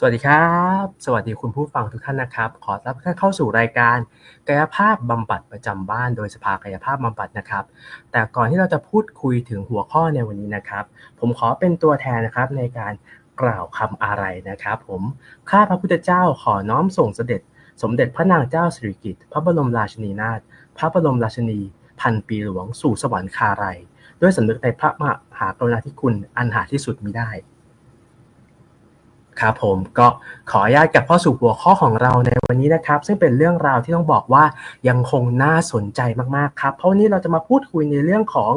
สวัสดีครับ สวัสดีคุณผู้ฟังทุกท่านนะครับ ขอต้อนรับท่านเข้าสู่รายการกายภาพบำบัดประจำบ้าน โดยสภากายภาพบำบัดนะครับ แต่ก่อนที่เราจะพูดคุยถึงหัวข้อในวันนี้นะครับ ผมขอเป็นตัวแทนนะครับในการกล่าวคำอะไรนะครับ ผมข้าพระพุทธเจ้าขอน้อมส่งเสด็จ สมเด็จพระนางเจ้าสิริกิติ์พระบรมราชินีนาถพระบรมราชินี พันปีหลวงสู่สวรรคาลัยด้วยสำนึกในพระมหากรุณาธิคุณอันหาที่สุดมิได้ ครับผมก็ขออนุญาตกลับเข้าสู่หัวข้อของเราในวันนี้นะครับ ซึ่งเป็นเรื่องราวที่ต้องบอกว่ายังคงน่าสนใจมากๆครับ เพราะวันนี้เราจะมาพูดคุยในเรื่องของ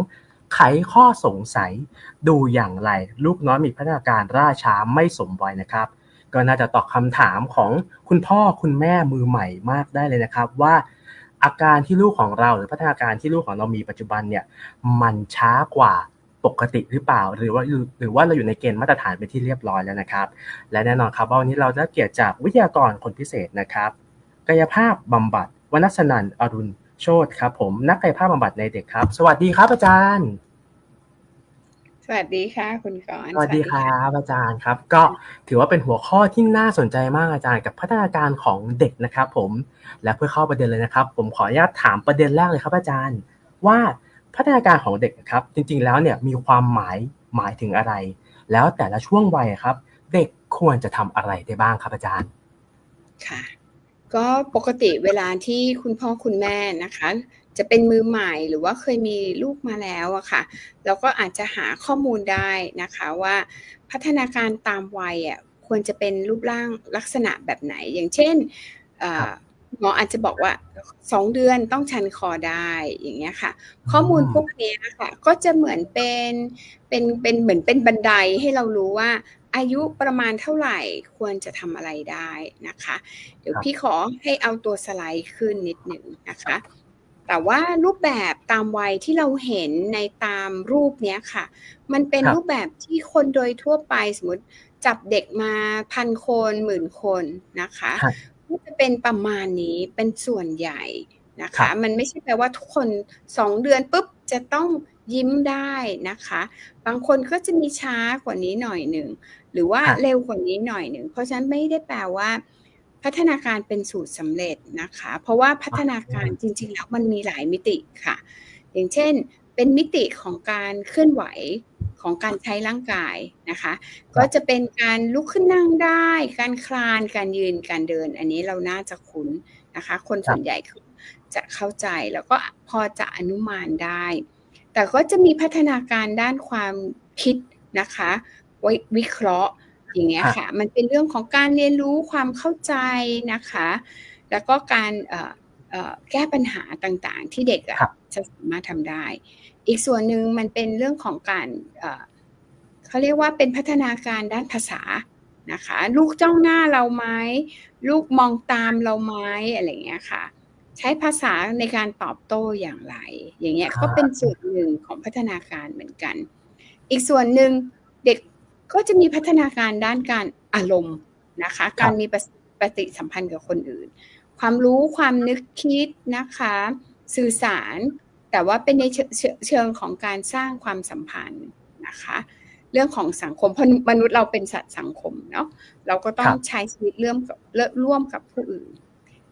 ไขข้อสงสัย ดูอย่างไร ลูกน้อยมีพัฒนาการล่าช้าไม่สมวัยนะครับ ก็น่าจะตอบคำถามของคุณพ่อคุณแม่มือใหม่มากได้เลยนะครับว่าอาการที่ลูกของเราหรือพัฒนาการที่ลูกของเรามีปัจจุบันเนี่ยมันช้ากว่า ปกติหรือเปล่า หรือว่าหรือว่าเราอยู่ในเกณฑ์มาตรฐานเป็นที่เรียบร้อยแล้วนะครับ และแน่นอนครับว่าวันนี้เราได้เกียรติจากวิทยากรคนพิเศษนะครับ กายภาพบำบัดวนัสนันอรุณโชตครับผมนักกายภาพบำบัดในเด็กครับ สวัสดีครับอาจารย์ สวัสดีค่ะ คุณกรณ์สวัสดีครับอาจารย์ครับ ก็ถือว่าเป็นหัวข้อที่น่าสนใจมากอาจารย์กับพัฒนาการของเด็กนะครับ ผมและเพื่อเข้าประเด็นเลยนะครับ ผมขออนุญาตถามประเด็นแรกเลยครับอาจารย์ ว่า พัฒนาการของเด็กครับ จริงๆแล้วเนี่ยมีความหมายหมายถึงอะไร แล้วแต่ละช่วงวัยครับ เด็กควรจะทำอะไรได้บ้างครับอาจารย์ ค่ะ ก็ปกติเวลาที่คุณพ่อคุณแม่นะคะ จะเป็นมือใหม่หรือว่าเคยมีลูกมาแล้วอะค่ะ เราก็อาจจะหาข้อมูลได้นะคะว่าพัฒนาการตามวัยอะควรจะเป็นรูปร่างลักษณะแบบไหน อย่างเช่น หมออาจจะบอกว่าสองเดือนต้องชันคอได้อย่างเงี้ยค่ะ ข้อมูลพวกนี้ค่ะ ก็จะเหมือนเป็นเป็นเป็นเหมือนเป็นบันไดให้เรารู้ว่าอายุประมาณเท่าไหร่ควรจะทำอะไรได้นะคะ เดี๋ยวพี่ขอให้เอาตัวสไลด์ขึ้นนิดหนึ่งนะคะ แต่ว่ารูปแบบตามวัยที่เราเห็นในตามรูปเนี้ยค่ะ มันเป็นรูปแบบที่คนโดยทั่วไปสมมติจับเด็กมาพันคนหมื่นคนนะคะ ก็จะเป็นประมาณนี้เป็นส่วนใหญ่นะคะ มันไม่ใช่แปลว่าทุกคนสองเดือนปุ๊บจะต้องยิ้มได้นะคะ บางคนก็จะมีช้ากว่านี้หน่อยหนึ่งหรือว่าเร็วกว่านี้หน่อยหนึ่งเพราะฉะนั้นไม่ได้แปลว่า พัฒนาการเป็นสูตรสำเร็จนะคะ เพราะว่าพัฒนาการจริง ๆ แล้วมันมีหลายมิติค่ะ อย่างเช่น เป็นมิติของการเคลื่อนไหวของการใช้ร่างกายนะคะ ก็จะเป็นการลุกขึ้นนั่งได้ การคลานการยืนการเดิน อันนี้เราน่าจะคุ้นนะคะ คนส่วนใหญ่จะเข้าใจแล้วก็พอจะอนุมานได้ แต่ก็จะมีพัฒนาการด้านความคิดนะคะไว้วิเคราะห์อย่างเงี้ยค่ะ มันเป็นเรื่องของการเรียนรู้ความเข้าใจนะคะ แล้วก็การ แก้ปัญหาต่างๆ ที่เด็กจะสามารถทำได้ อีกส่วนหนึ่งมันเป็นเรื่องของการเขาเรียกว่าเป็นพัฒนาการด้านภาษานะคะ ลูกจ้องหน้าเราไหมลูกมองตามเราไหมอะไรเงี้ยค่ะ ใช้ภาษาในการตอบโต้อย่างไร อย่างเงี้ยก็เป็นส่วนหนึ่งของพัฒนาการเหมือนกัน อีกส่วนหนึ่งเด็กก็จะมีพัฒนาการด้านการอารมณ์นะคะ การมีปฏิสัมพันธ์กับคนอื่น ความรู้ความนึกคิดนะคะ สื่อสาร แต่ว่าเป็นในเชิงของการสร้างความสัมพันธ์นะคะ เรื่องของสังคมเพราะมนุษย์เราเป็นสัตว์สังคมเนาะเราก็ต้องใช้ชีวิตเรื่อมกับร่วมกับผู้อื่น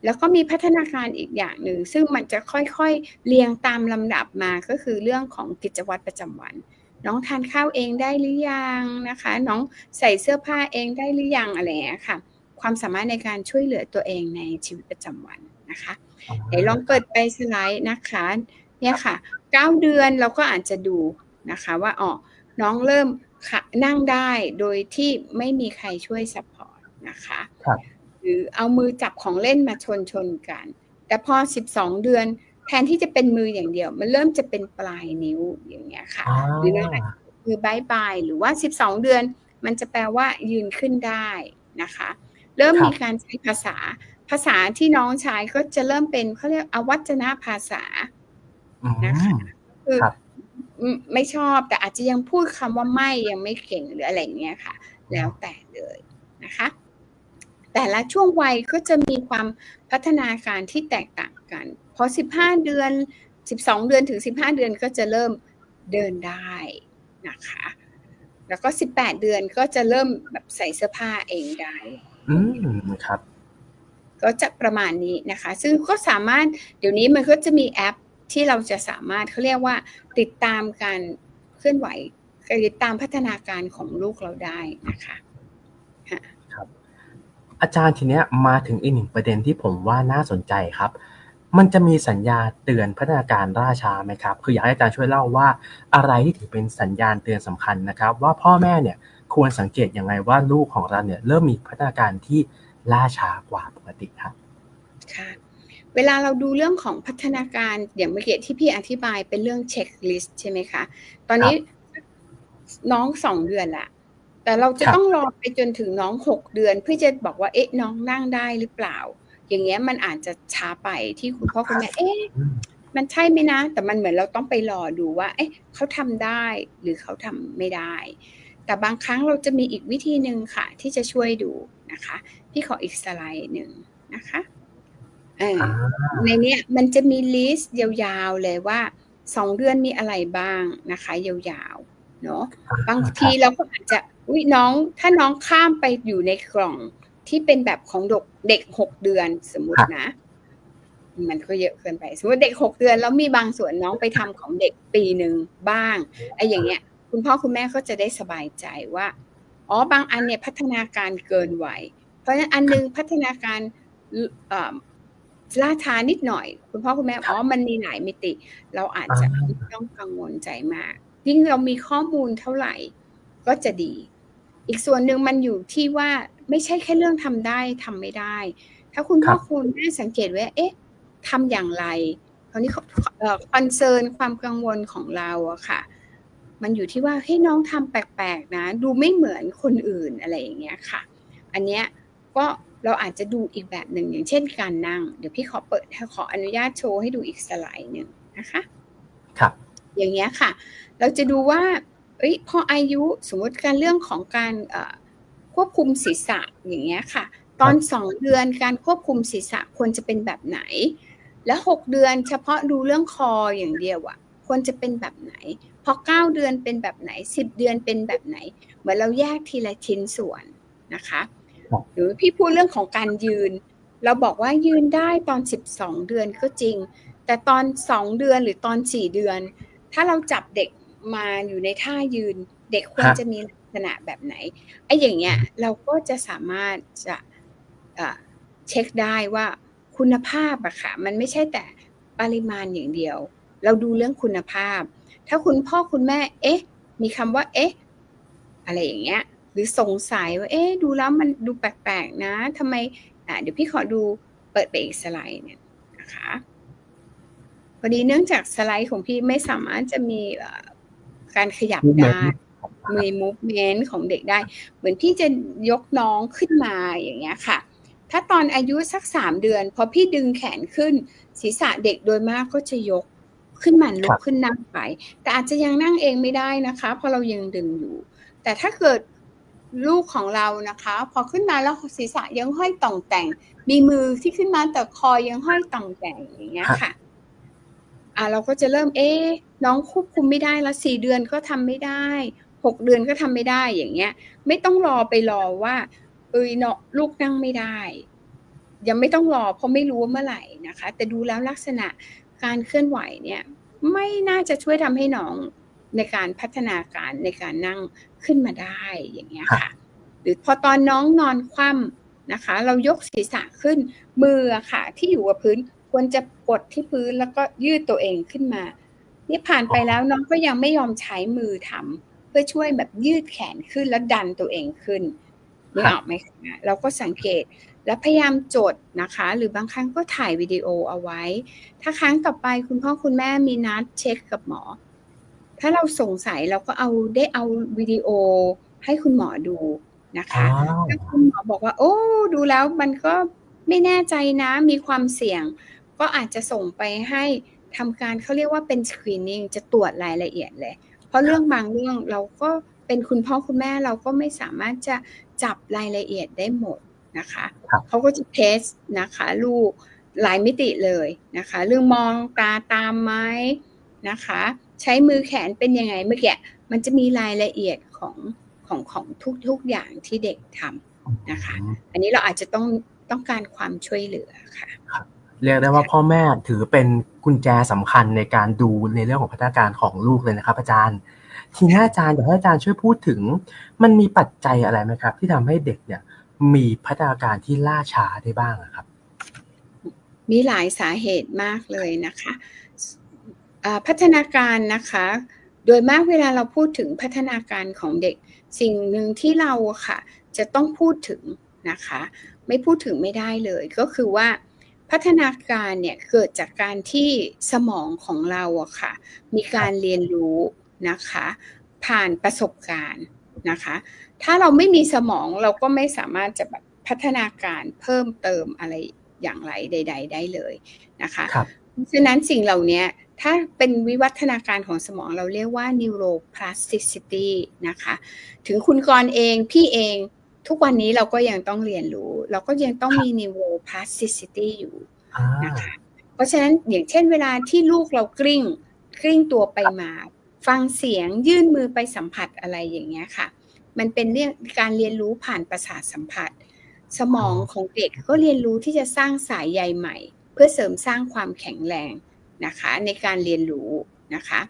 แล้วก็มีพัฒนาการอีกอย่างหนึ่ง ซึ่งมันจะค่อยๆเรียงตามลำดับมาก็คือเรื่องของกิจวัตรประจำวันน้องทานข้าวเองได้หรือยังนะคะ น้องใส่เสื้อผ้าเองได้หรือยังอะไรอย่างเงี้ยค่ะ ความสามารถในการช่วยเหลือตัวเองในชีวิตประจำวันนะคะเดี๋ยวลองเปิดไปสไลด์นะคะเนี่ยค่ะเก้าเดือนเราก็อาจจะดูนะคะว่าอ๋อน้องเริ่มนั่งได้โดยที่ไม่มีใครช่วยซัพพอร์ตนะคะหรือเอามือจับของเล่นมาชนชนกัน แต่พอ 12 เดือนแทนที่จะเป็นมืออย่างเดียว มันเริ่มจะเป็นปลายนิ้วอย่างเงี้ยค่ะ หรือมือบายบายหรือว่า 12 เดือน มันจะแปลว่ายืนขึ้นได้นะคะ เริ่มมีการใช้ภาษา ภาษาที่น้องใช้ก็จะเริ่มเป็นเขาเรียกอวัจนภาษานะคะคือไม่ชอบแต่อาจจะยังพูดคำว่าไม่ยังไม่เก่งหรืออะไรเงี้ยค่ะ แล้วแต่เลยนะคะ แต่ละช่วงวัยก็จะมีความพัฒนาการที่แตกต่างกัน พอ 15 เดือน 12 เดือนถึง 15 เดือนก็จะเริ่มเดินได้นะคะ แล้วก็สิบแปดเดือนก็จะเริ่มแบบใส่เสื้อผ้าเองได้ อืม ครับ ก็จะประมาณนี้นะคะ ซึ่งก็สามารถเดี๋ยวนี้มันก็จะมีแอปที่เราจะสามารถเขาเรียกว่าติดตามการเคลื่อนไหวติดตามพัฒนาการของลูกเราได้นะคะอาจารย์ทีเนี้ยมาถึงอีกหนึ่งประเด็นที่ผมว่าน่าสนใจครับ มันจะมีสัญญาเตือนพัฒนาการล่าช้าไหมครับ คืออยากให้อาจารย์ช่วยเล่าว่า อะไรที่ถือเป็นสัญญาณเตือนสำคัญนะครับ ว่าพ่อแม่เนี่ย ควรสังเกตยังไงว่าลูกของเราเนี่ยเริ่มมีพัฒนาการที่ล่าช้ากว่าปกติครับค่ะเวลาเราดูเรื่องของพัฒนาการอย่างเมื่อกี้ที่พี่อธิบายเป็นเรื่องเช็คลิสต์ใช่ไหมคะ ตอนนี้น้องสองเดือนละแต่เราจะครับต้องรอไปจนถึงน้องหกเดือน เพื่อจะบอกว่าเอ๊ะน้องนั่งได้หรือเปล่า อย่างเงี้ยมันอาจจะช้าไปที่คุณพ่อคุณแม่เอ๊ะอืมมันใช่ไหมนะ แต่มันเหมือนเราต้องไปรอดูว่า เอ๊ะเขาทำได้หรือเขาทำไม่ได้ แต่บางครั้งเราจะมีอีกวิธีหนึ่งค่ะ ที่จะช่วยดูนะคะ พี่ขออีกสไลด์หนึ่งนะคะเอออ่าในเนี้ยมันจะมีลิสต์ยาวๆเลยว่าสองเดือนมีอะไรบ้างนะคะ ยาวๆเนาะบางทีเราก็อาจจะอุ้ยน้องถ้าน้องข้ามไปอยู่ในกล่องที่เป็นแบบของเด็กเด็กหกเดือนสมมตินะ มันก็เยอะเกินไป สมมติเด็กหกเดือนแล้วมีบางส่วนน้องไปทำของเด็กปีหนึ่งบ้างไอ้อย่างเงี้ย คุณพ่อคุณแม่ก็จะได้สบายใจว่า อ๋อบางอันเนี่ยพัฒนาการเกินวัยเพราะฉะนั้นอันหนึงพัฒนาการเอ่อล่าช้านิดหน่อย คุณพ่อคุณแม่อ๋อมันมีหลายมิติ เราอาจจะอ่าไม่ต้องกังวลใจมากยิ่งเรามีข้อมูลเท่าไหร่ ก็จะดี อีกส่วนหนึ่งมันอยู่ที่ว่าไม่ใช่แค่เรื่องทำได้ทำไม่ได้ ถ้าคุณพ่อคุณแม่สังเกตไว้เอ๊ะทำอย่างไรคราวนี้คอนเซิร์นความกังวลของเราอะค่ะ มันอยู่ที่ว่าเฮ้ยน้องทำแปลกๆนะ ดูไม่เหมือนคนอื่นอะไรอย่างเงี้ยค่ะ อันเนี้ยก็เราอาจจะดูอีกแบบหนึ่งอย่างเช่นการนั่ง เดี๋ยวพี่ขอเปิดขออนุญาตโชว์ให้ดูอีกสไลด์หนึ่งนะคะครับ อย่างเงี้ยค่ะ เราจะดูว่าเอ้ยพออายุสมมติการเรื่องของการเอ่อควบคุมศีรษะอย่างเงี้ยค่ะ ตอนสองเดือนการควบคุมศีรษะควรจะเป็นแบบไหน และหกเดือนเฉพาะดูเรื่องคออย่างเดียวอะควรจะเป็นแบบไหนพอเก้าเดือนเป็นแบบไหนสิบเดือนเป็นแบบไหน เหมือนเราแยกทีละชิ้นส่วนนะคะ หรือพี่พูดเรื่องของการยืน เราบอกว่ายืนได้ตอนสิบสองเดือนก็จริง แต่ตอนสองเดือนหรือตอนสี่เดือน ถ้าเราจับเด็กมาอยู่ในท่ายืน เด็กควรจะมีลักษณะแบบไหนไอ้อย่างเงี้ยเราก็จะสามารถจะเช็คได้ว่าคุณภาพอะค่ะมันไม่ใช่แต่ปริมาณอย่างเดียว เราดูเรื่องคุณภาพ ถ้าคุณพ่อคุณแม่ เอ๊ะ มีคำว่า เอ๊ะ อะไรอย่างเงี้ย หรือสงสัยว่า เอ๊ะ ดูแล้วมันดูแปลกๆนะทำไม อะเดี๋ยวพี่ขอดูเปิดไปอีกสไลด์เนี่ยนะคะพอดีเนื่องจากสไลด์ของพี่ไม่สามารถจะมีเอ่อการขยับได้มี movement ของเด็กได้ เหมือนพี่จะยกน้องขึ้นมาอย่างเงี้ยค่ะ ถ้าตอนอายุสักสามเดือน พอพี่ดึงแขนขึ้น ศีรษะเด็กโดยมากก็จะยก ขึ้นมาลุครักบขึ้นนั่งไป แต่อาจจะยังนั่งเองไม่ได้นะคะเพราะเรายังดึงอยู่ แต่ถ้าเกิดลูกของเรานะคะ พอขึ้นมาแล้วศีรษะยังห้อยต่องแต่ง มีมือที่ขึ้นมาแต่คอยังห้อยต่องแต่งอย่างเงี้ยค่ะ อ่าเราก็จะเริ่มเอ๊ะน้องควบคุมไม่ได้แล้วสี่เดือนก็ทำไม่ได้หกเดือนก็ทำไม่ได้อย่างเงี้ย ไม่ต้องรอไปรอว่าเอ้ยเนาะลูกนั่งไม่ได้ ยังไม่ต้องรอเพราะไม่รู้ว่าเมื่อไหร่นะคะ แต่ดูแล้วลักษณะ การเคลื่อนไหวเนี่ยไม่น่าจะช่วยทำให้น้องในการพัฒนาการในการนั่งขึ้นมาได้อย่างเงี้ยค่ะ หรือพอตอนน้องนอนคว่ำนะคะ เรายกศีรษะขึ้นมืออะค่ะ ที่อยู่กับพื้นควรจะกดที่พื้นแล้วก็ยืดตัวเองขึ้นมา นี่ผ่านไปแล้วน้องก็ยังไม่ยอมใช้มือทำเพื่อช่วยแบบยืดแขนขึ้นแล้วดันตัวเองขึ้นนึกออกไหมคะเราก็สังเกต และพยายามจดนะคะ หรือบางครั้งก็ถ่ายวิดีโอเอาไว้ ถ้าครั้งต่อไปคุณพ่อคุณแม่มีนัดเช็คกับหมอ ถ้าเราสงสัยเราก็เอาได้เอาวิดีโอให้คุณหมอดูนะคะอ๋อถ้าคุณหมอบอกว่า โอ้ดูแล้วมันก็ไม่แน่ใจนะมีความเสี่ยง ก็อาจจะส่งไปให้ทำการเขาเรียกว่าเป็นสกรีนนิ่งจะตรวจรายละเอียดเลย เพราะเรื่องบางเรื่องเราก็เป็นคุณพ่อคุณแม่เราก็ไม่สามารถจะจับรายละเอียดได้หมด นะคะครับเขาก็จะเทสนะคะลูกหลายมิติเลยนะคะ เรื่องมองตาตามไหมนะคะ ใช้มือแขนเป็นยังไงเมื่อกี้มันจะมีรายละเอียดขของของของทุกทุกอย่างที่เด็กทำนะคะ อันนี้เราอาจจะต้องต้องการความช่วยเหลือค่ะเรียกได้ว่าพ่อแม่ถือเป็นกุญแจสำคัญในการดูในเรื่องของพัฒนาการของลูกเลยนะครับ อาจารย์ ทีนี้อาจารย์อยากให้อาจารย์ช่วยพูดถึง มันมีปัจจัยอะไรไหมครับ ที่ทำให้เด็กเนี่ย มีพัฒนาการที่ล่าช้าได้บ้างอะครับ มีหลายสาเหตุมากเลยนะคะอ่าพัฒนาการนะคะ โดยมากเวลาเราพูดถึงพัฒนาการของเด็ก สิ่งหนึ่งที่เราอะค่ะ จะต้องพูดถึงนะคะ ไม่พูดถึงไม่ได้เลย ก็คือว่าพัฒนาการเนี่ยเกิดจากการที่สมองของเราอะค่ะ มีการเรียนรู้นะคะ ผ่านประสบการณ์ นะคะ ถ้าเราไม่มีสมองเราก็ไม่สามารถจะแบบพัฒนาการเพิ่มเติมอะไรอย่างไรใด ๆ ได้เลยนะคะครับเพราะฉะนั้นสิ่งเหล่านี้ถ้าเป็นวิวัฒนาการของสมองเราเรียกว่า neuroplasticity นะคะ ถึงคุณกรณ์เองพี่เองทุกวันนี้เราก็ยังต้องเรียนรู้ เราก็ยังต้องมี neuroplasticity อยู่อ่านะคะ เพราะฉะนั้นอย่างเช่นเวลาที่ลูกเรากลิ้งกลิ้งตัวไปมา ฟังเสียงยื่นมือไปสัมผัสอะไรอย่างเงี้ยค่ะ มันเป็นเรื่องการเรียนรู้ผ่านประสาทสัมผัส สมองของเด็กก็เรียนรู้ที่จะสร้างสายใยใหม่ เพื่อเสริมสร้างความแข็งแรงนะคะ ในการเรียนรู้นะคะ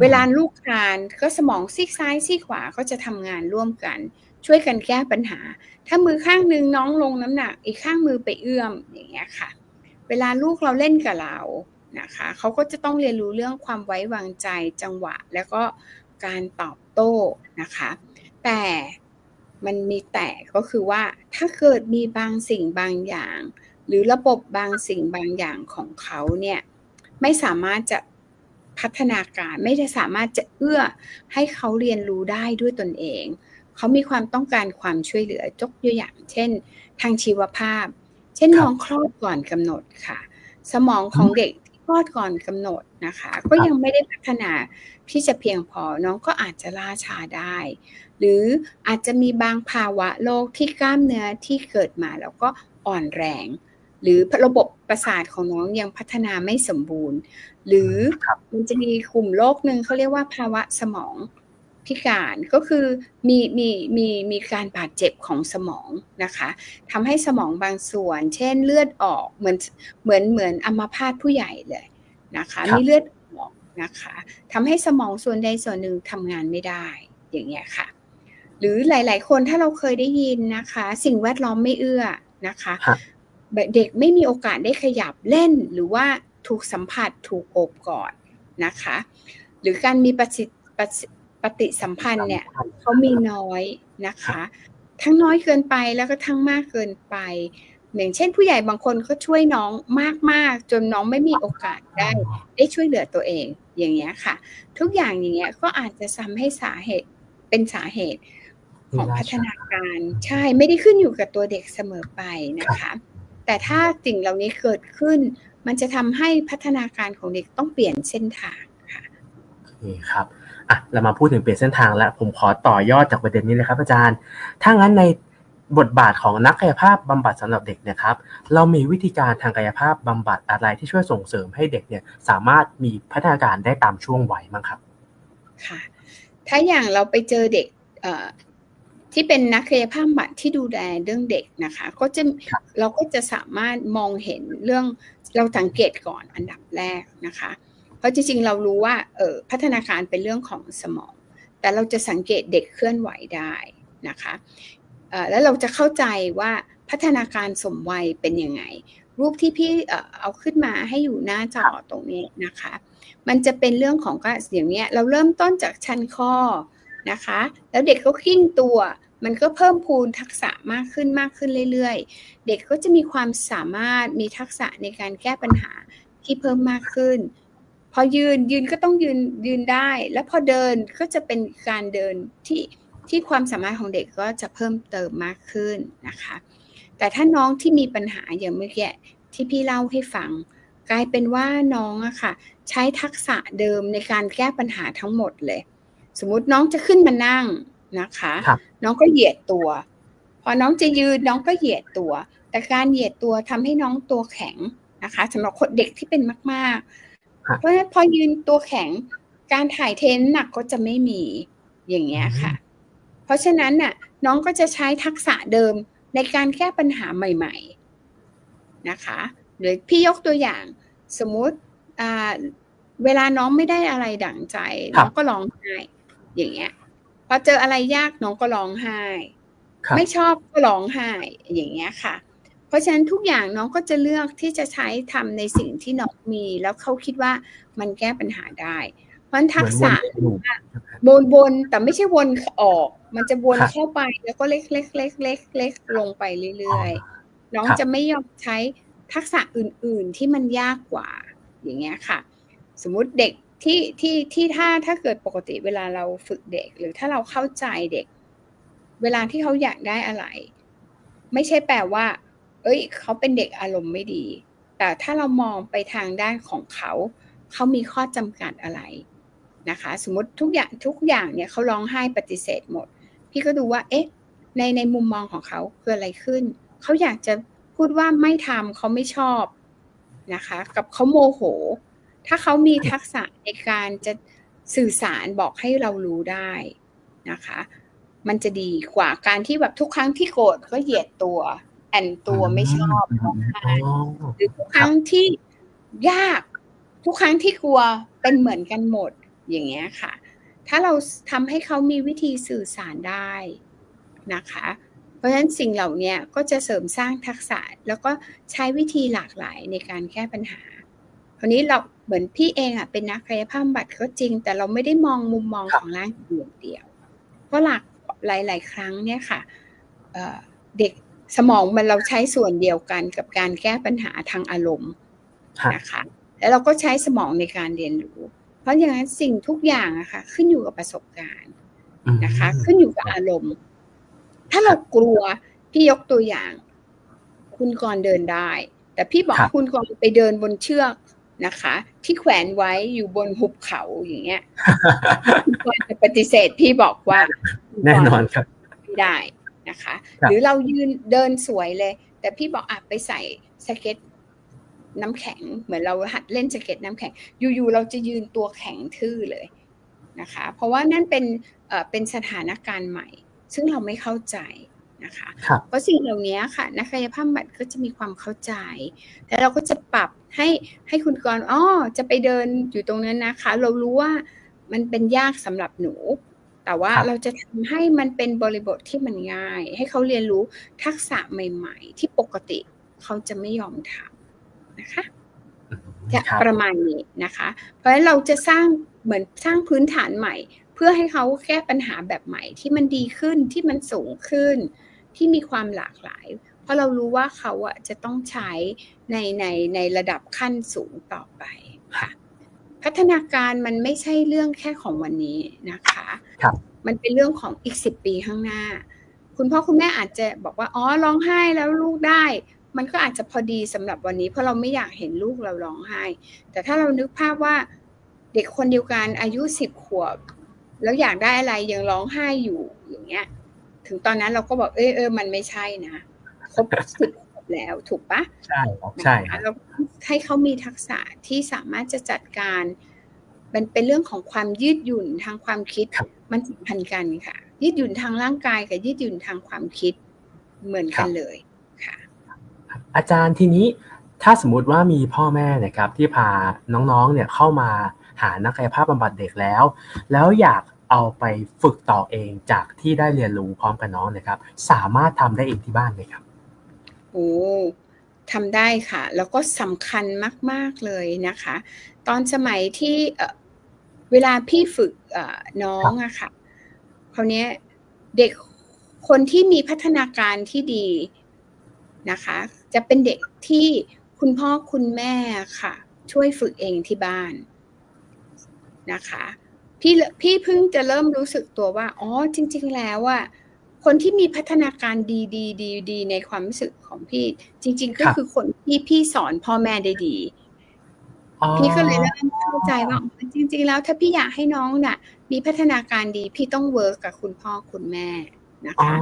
เวลาลูกคลานก็สมองซีกซ้ายซีกขวาก็จะทำงานร่วมกัน ช่วยกันแก้ปัญหา ถ้ามือข้างหนึ่งน้องลงน้ำหนัก อีกข้างมือไปเอื้อมอย่างเงี้ยค่ะ เวลาลูกเราเล่นกับเรา นะคะเขาก็จะต้องเรียนรู้เรื่องความไว้วางใจจังหวะ แล้วก็การตอบโต้นะคะ แต่มันมีแต่ก็คือว่าถ้าเกิดมีบางสิ่งบางอย่าง หรือระบบบางสิ่งบางอย่างของเขาเนี่ยไม่สามารถจะพัฒนาการไม่ได้สามารถจะเอื้อให้เขาเรียนรู้ได้ด้วยตนเอง เขามีความต้องการความช่วยเหลือยกตัวอย่าง เช่น ทางชีวภาพ เช่นครับน้องคลอดก่อนกำหนดค่ะ สมองของเด็กที่ คลอดก่อนกำหนดนะคะ ก็ยังไม่ได้พัฒนาที่จะเพียงพอน้องก็อาจจะล่าช้าได้ หรืออาจจะมีบางภาวะโรคที่กล้ามเนื้อที่เกิดมาแล้วก็อ่อนแรง หรือระบบประสาทของน้องยังพัฒนาไม่สมบูรณ์ หรือครับมันจะมีกลุ่มโรคหนึ่งเขาเรียกว่าภาวะสมอง พิการก็คือมีมีมีมีการบาดเจ็บของสมองนะคะทำให้สมองบางส่วน เช่นเลือดออกเหมือนเหมือนเหมือนอัมพาตผู้ใหญ่เลยนะคะครับมีเลือดออกนะคะทำให้สมองส่วนใดส่วนหนึ่งทำงานไม่ได้อย่างเงี้ยค่ะ หรือหลาย ๆ คนถ้าเราเคยได้ยินนะคะ สิ่งแวดล้อมไม่เอื้อนะคะครับแบบเด็กไม่มีโอกาสได้ขยับเล่นหรือว่าถูกสัมผัสถูกโอบกอดนะคะ หรือการมีปฏิปฏิ ปฏิสัมพันธ์เนี่ยเขามีน้อยนะคะ ทั้งน้อยเกินไปแล้วก็ทั้งมากเกินไปอย่างเช่น ผู้ใหญ่บางคนก็ช่วยน้องมากๆ จนน้องไม่มีโอกาสได้ ได้ช่วยเหลือตัวเองอย่างเงี้ยค่ะ ทุกอย่างอย่างเงี้ยก็อาจจะทำให้สาเหตุเป็นสาเหตุของพัฒนาการใช่ไม่ได้ขึ้นอยู่กับตัวเด็กเสมอไปนะคะ แต่ถ้าสิ่งเหล่านี้เกิดขึ้น มันจะทำให้พัฒนาการของเด็กต้องเปลี่ยนเส้นทางค่ะโอเคครับ อะเรามาพูดถึงเปลี่ยนเส้นทางแล้วผมขอต่อยอดจากประเด็นนี้เลยครับ อาจารย์ ถ้างั้นในบทบาทของนักกายภาพบำบัดสำหรับเด็กเนะครับ เรามีวิธีการทางกายภาพบำบัดอะไรที่ช่วยส่งเสริมให้เด็กเนี่ยสามารถมีพัฒนาการได้ตามช่วงวัยมั้งครับค่ะ ถ้าอย่างเราไปเจอเด็กเอ่อที่เป็นนักกายภาพบำบัดที่ดูแลเรื่องเด็กนะคะ ก็จะครับเราก็จะสามารถมองเห็นเรื่องเราสังเกตก่อนอันดับแรกนะคะ เพราะจริงๆ เรารู้ว่าเออพัฒนาการเป็นเรื่องของสมอง แต่เราจะสังเกตเด็กเคลื่อนไหวได้นะคะแล้วเราจะเข้าใจว่าพัฒนาการสมวัยเป็นยังไง รูปที่พี่เอ่อเอาขึ้นมาให้อยู่หน้าจอตรงนี้นะคะ มันจะเป็นเรื่องของก็อย่างเนี้ยเราเริ่มต้นจากชั้นข้อนะคะ แล้วเด็กก็กิ้งตัวมันก็เพิ่มพูนทักษะมากขึ้นมากขึ้นเรื่อยๆ เด็กก็จะมีความสามารถมีทักษะในการแก้ปัญหาที่เพิ่มมากขึ้น พอยืนยืนก็ต้องยืนยืนได้ แล้วพอเดินก็จะเป็นการเดินที่ที่ความสามารถของเด็กก็จะเพิ่มเติมมากขึ้นนะคะ แต่ถ้าน้องที่มีปัญหาอย่างเมื่อกี้ที่พี่เล่าให้ฟัง กลายเป็นว่าน้องอะค่ะ ใช้ทักษะเดิมในการแก้ปัญหาทั้งหมดเลย สมมุติน้องจะขึ้นมานั่งนะคะครับน้องก็เหยียดตัว พอน้องจะยืนน้องก็เหยียดตัว แต่การเหยียดตัวทำให้น้องตัวแข็งนะคะสำหรับคนเด็กที่เป็นมากครับๆ เพราะฉะนั้นพอยืนตัวแข็งการถ่ายเทน้ำหนักก็จะไม่มีอย่างเงี้ยค่ะราะฉะนั้นน่ะ น้องก็จะใช้ทักษะเดิมในการแก้ปัญหาใหม่ ๆนะคะหรือพี่ยกตัวอย่างสมมุติเวลาน้องไม่ได้อะไรดั่งใจ น้องก็ร้องไห้อย่างเงี้ยพอเจออะไรยากน้องก็ร้องไห้ ไม่ชอบก็ร้องไห้อย่างเงี้ยค่ะ เพราะฉะนั้นทุกอย่างน้องก็จะเลือกที่จะใช้ทำในสิ่งที่น้องมี แล้วเขาคิดว่ามันแก้ปัญหาได้เพราะทักษะวนวนแต่ไม่ใช่วนออก มันจะวนเข้าไปแล้วก็เล็กเล็กเล็กเล็กเล็กลงไปเรื่อยๆน้องจะไม่ยอมใช้ทักษะอื่น ๆที่มันยากกว่า อย่างเงี้ยค่ะ สมมุติเด็กที่ที่ที่ถ้าถ้าเกิดปกติเวลาเราฝึกเด็ก หรือถ้าเราเข้าใจเด็ก เวลาที่เขาอยากได้อะไร ไม่ใช่แปลว่า เอ้ย เขาเป็นเด็กอารมณ์ไม่ดี แต่ถ้าเรามองไปทางด้านของเขา เขามีข้อจำกัดอะไรนะคะ สมมติทุกอย่างทุกอย่างเนี่ยเขาร้องไห้ปฏิเสธหมด พี่ก็ดูว่า เอ๊ะ ในในมุมมองของเขาคืออะไรขึ้น เขาอยากจะพูดว่าไม่ทำเขาไม่ชอบนะคะ กับเขาโมโห ถ้าเขามีทักษะในการจะสื่อสารบอกให้เรารู้ได้นะคะ มันจะดีกว่าการที่แบบทุกครั้งที่โกรธก็เหยียดตัว แอนตัวไม่ชอบหรือทุกครั้งที่ยาก ทุกครั้งที่กลัวเป็นเหมือนกันหมดอย่างเงี้ยค่ะ ถ้าเราทำให้เขามีวิธีสื่อสารได้นะคะ เพราะฉะนั้นสิ่งเหล่านี้ก็จะเสริมสร้างทักษะ แล้วก็ใช้วิธีหลากหลายในการแก้ปัญหาคราวนี้เราเหมือนพี่เองอะเป็นนักกายภาพบัตรก็จริง แต่เราไม่ได้มองมุมมองของร่างกายเดียว เพราะหลักหลาย ๆ ครั้งเนี่ยค่ะเด็ก สมองมันเราใช้ส่วนเดียวกันกับการแก้ปัญหาทางอารมณ์นะคะ แล้วเราก็ใช้สมองในการเรียนรู้ เพราะอย่างนั้นสิ่งทุกอย่างอะค่ะขึ้นอยู่กับประสบการณ์นะคะ ขึ้นอยู่กับอารมณ์ ถ้าเรากลัวพี่ยกตัวอย่าง คุณกรเดินได้ แต่พี่บอกคุณกรไปเดินบนเชือกนะคะ ที่แขวนไว้อยู่บนหุบเขาอย่างเงี้ยคุณกรจะปฏิเสธพี่บอกว่าแน่นอนครับไม่ได้ นะคะ หรือเรายืนเดินสวยเลย แต่พี่บอกอะไปใส่สเก็ตน้ำแข็ง เหมือนเราหัดเล่นสเก็ตน้ำแข็ง อยู่ๆเราจะยืนตัวแข็งทื่อเลยนะคะ เพราะว่านั่นเป็นเอ่อเป็นสถานการณ์ใหม่ ซึ่งเราไม่เข้าใจนะคะเพราะสิ่งเหล่านี้ค่ะนักกายภาพบำบัดก็จะมีความเข้าใจ แล้วเราก็จะปรับให้ให้คุณกรอ๋อจะไปเดินอยู่ตรงนั้นนะคะ เรารู้ว่ามันเป็นยากสำหรับหนู แต่ว่าเราจะทำให้มันเป็นบริบทที่มันง่าย ให้เขาเรียนรู้ทักษะใหม่ ๆ ที่ปกติเขาจะไม่ยอมทำนะคะจะประมาณนี้นะคะ เพราะฉะนั้นเราจะสร้างเหมือนสร้างพื้นฐานใหม่ เพื่อให้เขาแก้ปัญหาแบบใหม่ ที่มันดีขึ้นที่มันสูงขึ้น ที่มีความหลากหลาย เพราะเรารู้ว่าเขาอะจะต้องใช้ในในในระดับขั้นสูงต่อไปค่ะ พัฒนาการมันไม่ใช่เรื่องแค่ของวันนี้นะคะครับมันเป็นเรื่องของอีกสิบปีข้างหน้า คุณพ่อคุณแม่อาจจะบอกว่าอ๋อร้องไห้แล้วลูกได้ มันก็อาจจะพอดีสำหรับวันนี้ เพราะเราไม่อยากเห็นลูกเราร้องไห้ แต่ถ้าเรานึกภาพว่าเด็กคนเดียวกันอายุสิบขวบ แล้วอยากได้อะไรยังร้องไห้อยู่อย่างเงี้ย ถึงตอนนั้นเราก็บอกเออเออมันไม่ใช่นะครบสิบขว บแล้วถูกปะใช่ใช่เราให้เขามีทักษะที่สามารถจะจัดการ มันเป็นเรื่องของความยืดหยุ่นทางความคิดมันสัมพันธ์กันค่ะ ยืดหยุ่นทางร่างกายกับยืดหยุ่นทางความคิดเหมือนกันเลยอาจารย์ทีนี้ถ้าสมมุติว่ามีพ่อแม่นะครับที่พาน้องๆเนี่ยเข้ามาหานักกายภาพบำบัดเด็กแล้ว แล้วอยากเอาไปฝึกต่อเองจากที่ได้เรียนรู้พร้อมกับน้องนะครับ สามารถทำได้เองที่บ้านไหมครับ โอ้ทำได้ค่ะ แล้วก็สำคัญมาก ๆ เลยนะคะ ตอนสมัยที่เวลาพี่ฝึกน้องอะค่ะคราวนี้เด็กคนที่มีพัฒนาการที่ดีนะคะ จะเป็นเด็กที่คุณพ่อคุณแม่ค่ะ ช่วยฝึกเองที่บ้านนะคะ พี่พี่เพิ่งจะเริ่มรู้สึกตัวว่า อ๋อจริง ๆ แล้วอะ คนที่มีพัฒนาการดีดีดีดีในความรู้สึกของพี่ จริง ๆ ก็คือคนที่พี่สอนพ่อแม่ได้ดี พี่ก็เลยเริ่มเข้าใจว่าจริง ๆ แล้วถ้าพี่อยากให้น้องน่ะ มีพัฒนาการดี พี่ต้องเวิร์กกับคุณพ่อคุณแม่นะคะ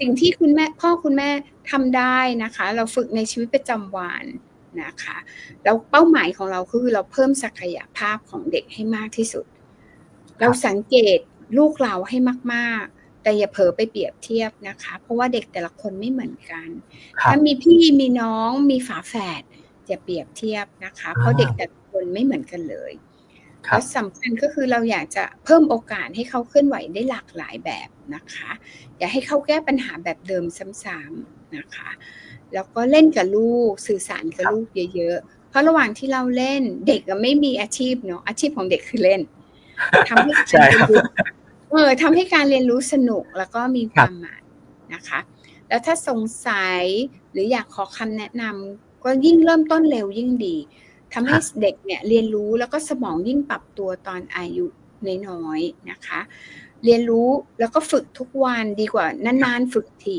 สิ่งที่คุณแม่พ่อคุณแม่ทำได้นะคะ เราฝึกในชีวิตประจำวันนะคะแล้วเป้าหมายของเราคือเราเพิ่มศักยภาพของเด็กให้มากที่สุด เราสังเกตลูกเราให้มากๆ แต่อย่าเผลอไปเปรียบเทียบนะคะ เพราะว่าเด็กแต่ละคนไม่เหมือนกันครับถ้ามีพี่มีน้องมีฝาแฝดอย่าเปรียบเทียบนะคะ เพราะอ่าเด็กแต่ละคนไม่เหมือนกันเลยครัแล้บวสำคัญก็คือเราอยากจะเพิ่มโอกาสให้เขาเคลื่อนไหวได้หลากหลายแบบนะคะ อย่าให้เขาแก้ปัญหาแบบเดิมซ้ำๆนะคะ แล้วก็เล่นกับลูกสื่อสารกับครับลูกเยอะๆ เพราะระหว่างที่เราเล่นเด็กก็ไม่มีอาชีพเนาะอาชีพของเด็กคือเล่นทำให้การใช่เรียคนรับรู้ เออทำให้การเรียนรู้สนุกแล้วก็มีคครับวามหมายนะคะ แล้วถ้าสงสัยหรืออยากขอคำแนะนำก็ยิ่งเริ่มต้นเร็วยิ่งดีทำให้เด็กเนี่ยเรียนรู้แล้วก็สมองยิ่งปรับตัวตอนอายุน้อยๆนะคะ เรียนรู้แล้วก็ฝึกทุกวันดีกว่านานๆฝึกที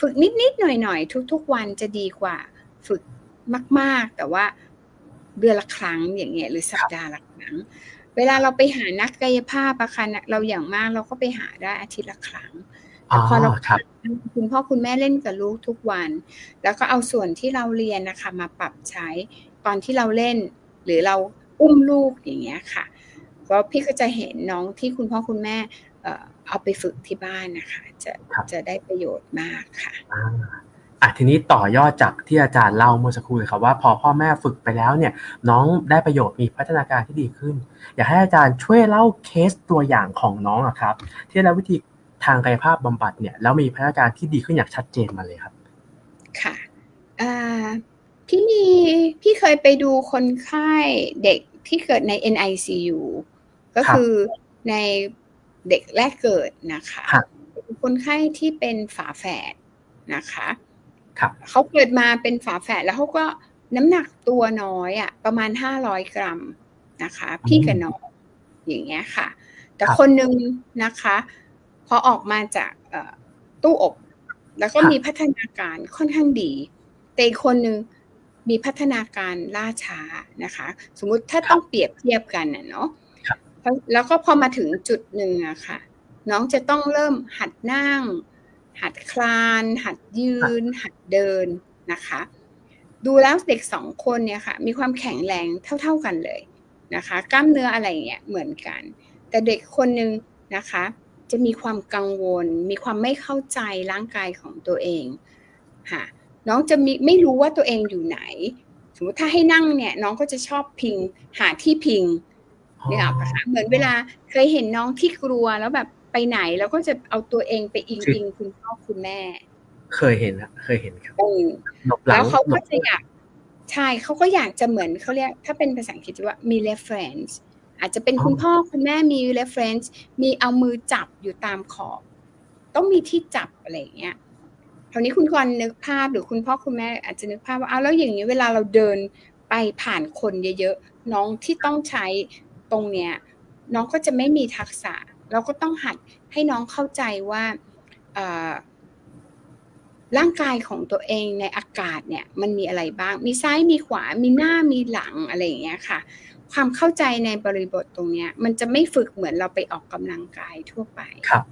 ฝึกนิดๆหน่อยๆทุก ๆ วันจะดีกว่าฝึกมาก ๆ แต่ว่าเดือนละครั้งอย่างเงี้ยหรือสัปดาห์ละครั้ง เวลาเราไปหานักกายภาพอะค่ะเราอย่างมากเราก็ไปหาได้อาทิตย์ละครั้งอ๋อแต่พอเราครับคุณพ่อคุณแม่เล่นกับลูกทุกวัน แล้วก็เอาส่วนที่เราเรียนนะคะ มาปรับใช้ตอนที่เราเล่น หรือเราอุ้มลูกอย่างเงี้ยค่ะก็พี่ก็จะเห็นน้องที่คุณพ่อคุณแม่เอ่อเอาไปฝึกที่บ้านนะคะ จะครับจะได้ประโยชน์มากค่ะ อ่าอะทีนี้ต่อยอดจากที่อาจารย์เล่าเมื่อสักครู่เลยครับว่าพอพ่อแม่ฝึกไปแล้วเนี่ย น้องได้ประโยชน์มีพัฒนาการที่ดีขึ้น อยากให้อาจารย์ช่วยเล่าเคสตัวอย่างของน้องอะครับ ที่ได้วิธีทางกายภาพบำบัดเนี่ยแล้วมีพัฒนาการที่ดีขึ้นอย่างชัดเจนมาเลยครับ ค่ะอ่าพี่มีพี่เคยไปดูคนไข้เด็กที่เกิดใน NICU ก็ครับคือในเด็กแรกเกิดนะคะครับเป็นคนไข้ที่เป็นฝาแฝดนะคะครับ เขาเกิดมาเป็นฝาแฝดแล้วเขาก็น้ำหนักตัวน้อยอะ่ะ ประมาณ500กรัมนะคะ พี่กับน้องอย่างเงี้ยค่ะ แต่ครับคนหนึ่งนะคะ พอออกมาจากเอ่อตู้อบ แล้วก็ครับมีพัฒนาการค่อนข้างดี แต่อีกคนหนึ่งมีพัฒนาการล่าช้านะคะ สมมุติถ้าต้องเปรียบเทียบกันน่ะเนาะครับแล้วก็พอมาถึงจุดหนึ่งอะค่ะ น้องจะต้องเริ่มหัดนั่ง หัดคลาน หัดยืน หัดเดินนะคะ ดูแล้วเด็กสองคนเนี่ยค่ะ มีความแข็งแรงเท่า ๆกันเลยนะคะ กล้ามเนื้ออะไรเนี่ยเหมือนกัน แต่เด็กคนหนึ่งนะคะ จะมีความกังวล มีความไม่เข้าใจร่างกายของตัวเองค่ะน้องจะมีไม่รู้ว่าตัวเองอยู่ไหน สมมติถ้าให้นั่งเนี่ย น้องก็จะชอบพิงหาที่พิงเนี่ยหรอกปะคะเหมือนเวลาเคยเห็นน้องที่กลัวแล้วแบบ ไปไหนแล้วก็จะเอาตัวเองไปอิงจริอิงงคุณพ่อคุณแม่ เคยเห็นครับเคยเห็นครับเออหลบหลัแล้งวเขาหลก็บจะอยากใช่เขาก็อยากจะเหมือนเขาเรียกถ้าเป็นภาษาอังกฤษจะว่ามี reference อาจจะเป็นคุณพ่อคุณแม่มี reference มีเอามือจับอยู่ตามขอบ ต้องมีที่จับอะไรอย่างเงี้ยคราวนี้คุณกรณ์นึกภาพหรือคุณพ่อคุณแม่อาจจะนึกภาพว่าเอาแล้วอย่างนี้เวลาเราเดินไปผ่านคนเยอะๆน้องที่ต้องใช้ตรงเนี้ยน้องก็จะไม่มีทักษะ เราก็ต้องหัดให้น้องเข้าใจว่าเอ่อร่างกายของตัวเองในอากาศเนี่ยมันมีอะไรบ้าง มีซ้ายมีขวา มีหน้ามีหลังอะไรอย่างเงี้ยค่ะ ความเข้าใจในบริบทตรงเนี้ย มันจะไม่ฝึกเหมือนเราไปออกกำลังกายทั่วไปครับ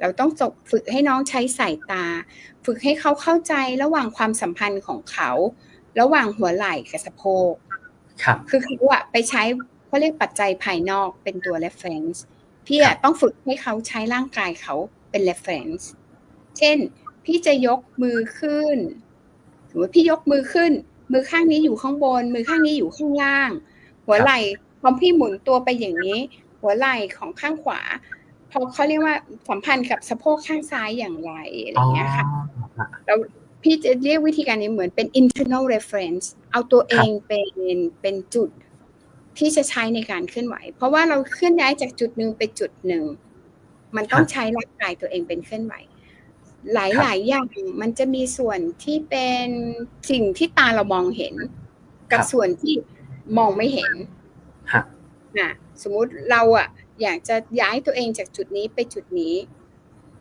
เราต้องจบฝึกให้น้องใช้สายตา ฝึกให้เขาเข้าใจระหว่างความสัมพันธ์ของเขา ระหว่างหัวไหล่กับสะโพกครับ คือเขาอะไปใช้เขาเรียกปัจจัยภายนอกเป็นตัว reference พี่อะต้องฝึกให้เขาใช้ร่างกายเขาเป็น reference เช่น พี่จะยกมือขึ้นสมมติพี่ยกมือขึ้น มือข้างนี้อยู่ข้างบน มือข้างนี้อยู่ข้างล่าง หัวไหล่พอพี่หมุนตัวไปอย่างนี้ หัวไหล่ของข้างขวาพอเขาเรียกว่าสัมพันธ์กับสะโพกข้างซ้ายอย่างไรอะไรอย่างเงี้ยค่ะแล้วพี่จะเรียกวิธีการนี้เหมือนเป็น internal reference เอาตัวเองเป็นเป็นจุด ที่จะใช้ในการเคลื่อนไหว เพราะว่าเราเคลื่อนย้ายจากจุดหนึ่งไปจุดหนึ่ง มันต้องครับใช้ร่างกายตัวเองเป็นเคลื่อนไหวหครับลายๆอย่างมันจะมีส่วนที่เป็นสิ่งที่ตาเรามองเห็น กับส่วนที่มองไม่เห็นฮะนะสมมุติเราอะอยากจะย้ายตัวเองจากจุดนี้ไปจุดนี้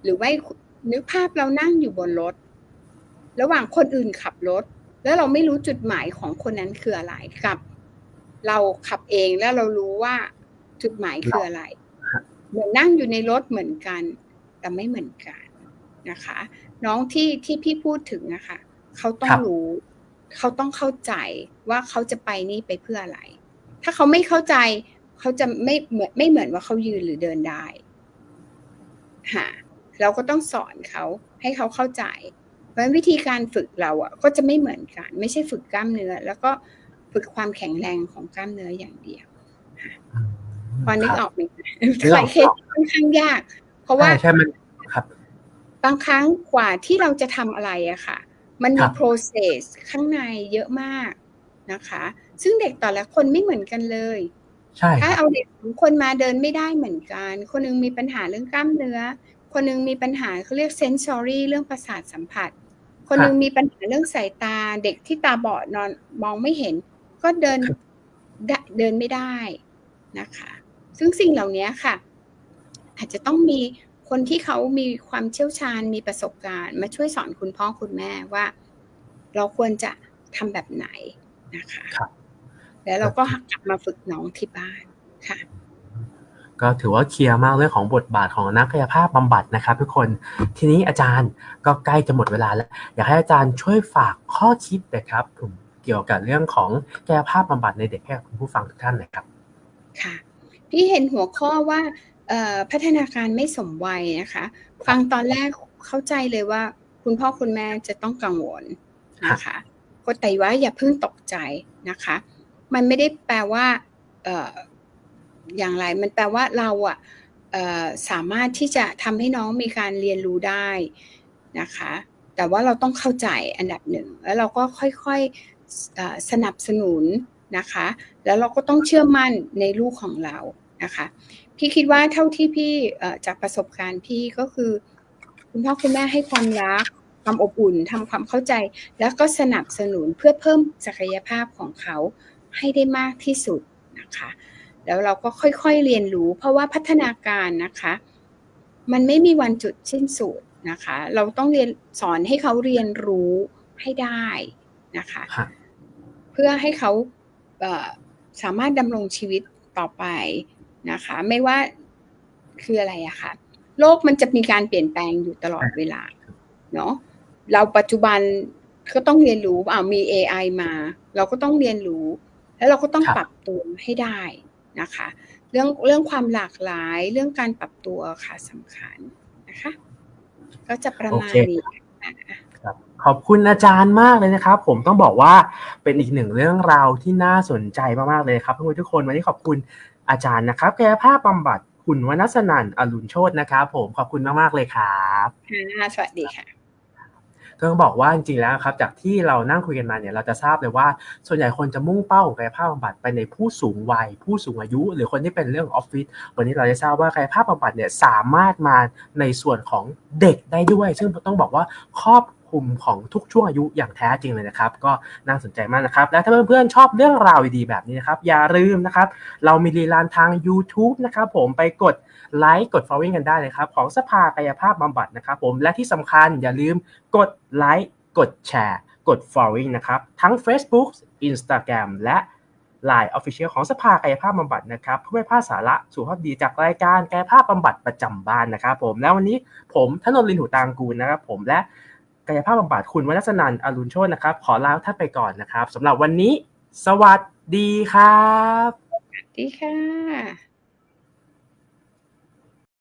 หรือไม่นึกภาพเรานั่งอยู่บนรถ ระหว่างคนอื่นขับรถ แล้วเราไม่รู้จุดหมายของคนนั้นคืออะไรกับ เราขับเองแล้วเรารู้ว่าจุดหมายคืออะไร เหมือนนั่งอยู่ในรถเหมือนกัน แต่ไม่เหมือนกันนะคะ น้องที่ที่พี่พูดถึงนะคะเขาต้องรู้เขาต้องเข้าใจว่าเขาจะไปนี่ไปเพื่ออะไร ถ้าเขาไม่เข้าใจเขาจะไม่เหมือนไม่เหมือนว่าเขายืนหรือเดินได้ค่ะเราก็ต้องสอนเขาให้เขาเข้าใจ เพราะวิธีการฝึกเราอะ ก็จะไม่เหมือนกัน ไม่ใช่ฝึกกล้ามเนื้อแล้วก็ ฝึกความแข็งแรงของกล้ามเนื้ออย่างเดียวพอนึกออกไหมคะนึกออกหลายเคสค่อนข้างยาก เพราะว่าใช่ใช่มันครับ บางครั้งกว่าที่เราจะทำอะไรอะค่ะ มันคมีรับ process ข้างในเยอะมากนะคะ ซึ่งเด็กแต่ละคนไม่เหมือนกันเลยใช่คถ้ารับเอาเด็กสองคนมาเดินไม่ได้เหมือนกัน คนหนึงมีปัญหาเรื่องกล้ามเนื้อ คนหนึงมีปัญหาเขาเรียก sensory เรื่องประสาทสัมผัส คนหนึงมีปัญหาเรื่องสายตา เด็กที่ตาบอดนอนมองไม่เห็น ก็เดินครับได้เดินไม่ได้นะคะ ซึ่งสิ่งเหล่านี้ค่ะ อาจจะต้องมีคนที่เขามีความเชี่ยวชาญมีประสบการณ์มาช่วยสอนคุณพ่อคุณแม่ว่า เราควรจะทำแบบไหนนะคะครับแล้วเราก็กลับมาฝึกน้องที่บ้านค่ะก็ถือว่าเคลียร์มากเรื่องของบทบาทของนักกายภาพบำบัดนะครับทุกคนทีนี้อาจารย์ก็ใกล้จะหมดเวลาแล้ว อยากให้อาจารย์ช่วยฝากข้อคิดนะครับผม เกี่ยวกับเรื่องของกายภาพบำบัดในเด็กให้กับคุณผู้ฟังทุกท่านหน่อยครับ ค่ะพี่เห็นหัวข้อว่าเอ่อพัฒนาการไม่สมวัยนะคะ ฟังตอนแรกเข้าใจเลยว่า คุณพ่อคุณแม่จะต้องกังวลนะคะก็แต่ว่าอย่าเพิ่งตกใจนะคะ มันไม่ได้แปลว่าเอ่ออย่างไรมันแปลว่าเราอะเอ่อสามารถที่จะทำให้น้องมีการเรียนรู้ได้นะคะ แต่ว่าเราต้องเข้าใจอันดับหนึ่ง แล้วเราก็ค่อยๆเอ่อ สนับสนุนนะคะ แล้วเราก็ต้องเชื่อมั่นในลูกของเรานะคะ พี่คิดว่าเท่าที่พี่จากประสบการณ์พี่ก็คือ คุณพ่อคุณแม่ให้ความรักความอบอุ่นทำความเข้าใจ แล้วก็สนับสนุนเพื่อเพิ่มศักยภาพของเขาให้ได้มากที่สุดนะคะ แล้วเราก็ค่อยๆเรียนรู้ เพราะว่าพัฒนาการนะคะ มันไม่มีวันจุดสิ้นสุดนะคะ เราต้องเรียนสอนให้เขาเรียนรู้ให้ได้นะคะ เพื่อให้เขาเอ่อสามารถดำรงชีวิตต่อไปนะคะ ไม่ว่าคืออะไรอะค่ะ โลกมันจะมีการเปลี่ยนแปลงอยู่ตลอดเวลาเนาะเราปัจจุบันก็ต้องเรียนรู้อ่ามี AI มา เราก็ต้องเรียนรู้ แล้วเราก็ต้องครับปรับตัวให้ได้นะคะ เรื่องเรื่องความหลากหลายเรื่องการปรับตัวค่ะสำคัญนะคะ ก็จะประมาณโอเคนี้ครับ ขอบคุณอาจารย์มากเลยนะครับ ผมต้องบอกว่าเป็นอีกหนึ่งเรื่องราวที่น่าสนใจมากๆเลยครับทุกคนทุกคนวันนี้ขอบคุณอาจารย์นะครับกายภาพบำบัดคุณวนัสนันท์อรุณโชตนะครับ ผมขอบคุณมากๆเลยครับค่ะสวัสดีค่ะก็ต้องบอกว่าจริงๆแล้วครับ จากที่เรานั่งคุยกันมาเนี่ยเราจะทราบเลยว่า ส่วนใหญ่คนจะมุ่งเป้าของกายภาพบำบัดไปในผู้สูงวัย ผู้สูงอายุ หรือคนที่เป็นเรื่องออฟฟิศวันนี้เราจะทราบว่ากายภาพบำบัดเนี่ยสามารถมาในส่วนของเด็กได้ด้วย ซึ่งต้องบอกว่าครอบ คลุมของทุกช่วงอายุอย่างแท้จริงเลยนะครับ ก็น่าสนใจมากนะครับ และถ้าเพื่อนๆชอบเรื่องราวดีๆแบบนี้นะครับ อย่าลืมนะครับ เรามีรีลานทาง YouTube นะครับผมไปกดไลค์กด following กันได้เลยครับ ของสภากายภาพบำบัดนะครับผมและที่สำคัญอย่าลืมกดไลค์กดแชร์ กด following นะครับ ทั้ง Facebook Instagram และ Line Official ของสภากายภาพบำบัดนะครับเพื่อไม่พลาดสาระสุขภาพดีจากรายการกายภาพบำบัดประจำบ้านนะครับผมแล้ววันนี้ผมธนนท์ลินหูตางกูลนะครับผมและ กายภาพบำบัดคุณวนัสนันอรุณโชตนะครับ ขอลาท่านไปก่อนนะครับสำหรับวันนี้ สวัสดีครับ สวัสดีค่ะ